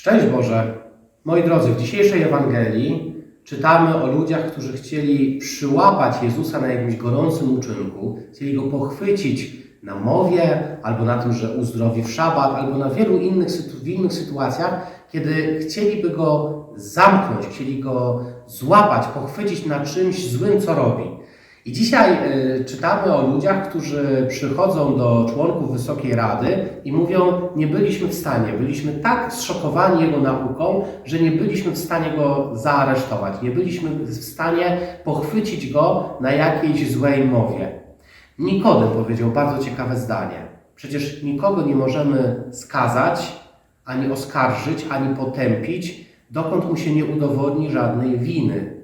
Szczęść Boże! Moi drodzy, w dzisiejszej Ewangelii czytamy o ludziach, którzy chcieli przyłapać Jezusa na jakimś gorącym uczynku, chcieli go pochwycić na mowie, albo na tym, że uzdrowi w szabat, albo na wielu innych, w innych sytuacjach, kiedy chcieliby go zamknąć, chcieli go złapać, pochwycić na czymś złym, co robi. I dzisiaj y, czytamy o ludziach, którzy przychodzą do członków Wysokiej Rady i mówią: Nie byliśmy w stanie, byliśmy tak zszokowani jego nauką, że nie byliśmy w stanie go zaaresztować, nie byliśmy w stanie pochwycić go na jakiejś złej mowie. Nikodem powiedział bardzo ciekawe zdanie. Przecież nikogo nie możemy skazać, ani oskarżyć, ani potępić, dokąd mu się nie udowodni żadnej winy.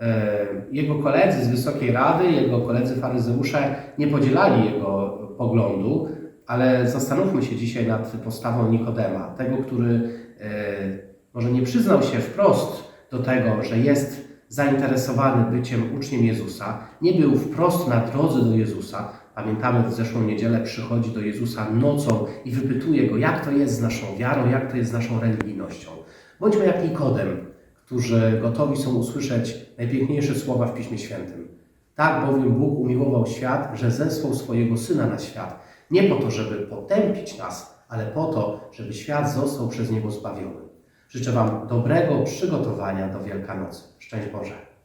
E, Jego koledzy z Wysokiej Rady, jego koledzy faryzeusze nie podzielali jego poglądu, ale zastanówmy się dzisiaj nad postawą Nikodema, tego, który e, może nie przyznał się wprost do tego, że jest zainteresowany byciem uczniem Jezusa, nie był wprost na drodze do Jezusa. Pamiętamy, w zeszłą niedzielę przychodzi do Jezusa nocą i wypytuje go, jak to jest z naszą wiarą, jak to jest z naszą religijnością. Bądźmy jak Nikodem, którzy gotowi są usłyszeć najpiękniejsze słowa w Piśmie Świętym. Tak bowiem Bóg umiłował świat, że zesłał swojego Syna na świat. Nie po to, żeby potępić nas, ale po to, żeby świat został przez Niego zbawiony. Życzę Wam dobrego przygotowania do Wielkanocy. Szczęść Boże!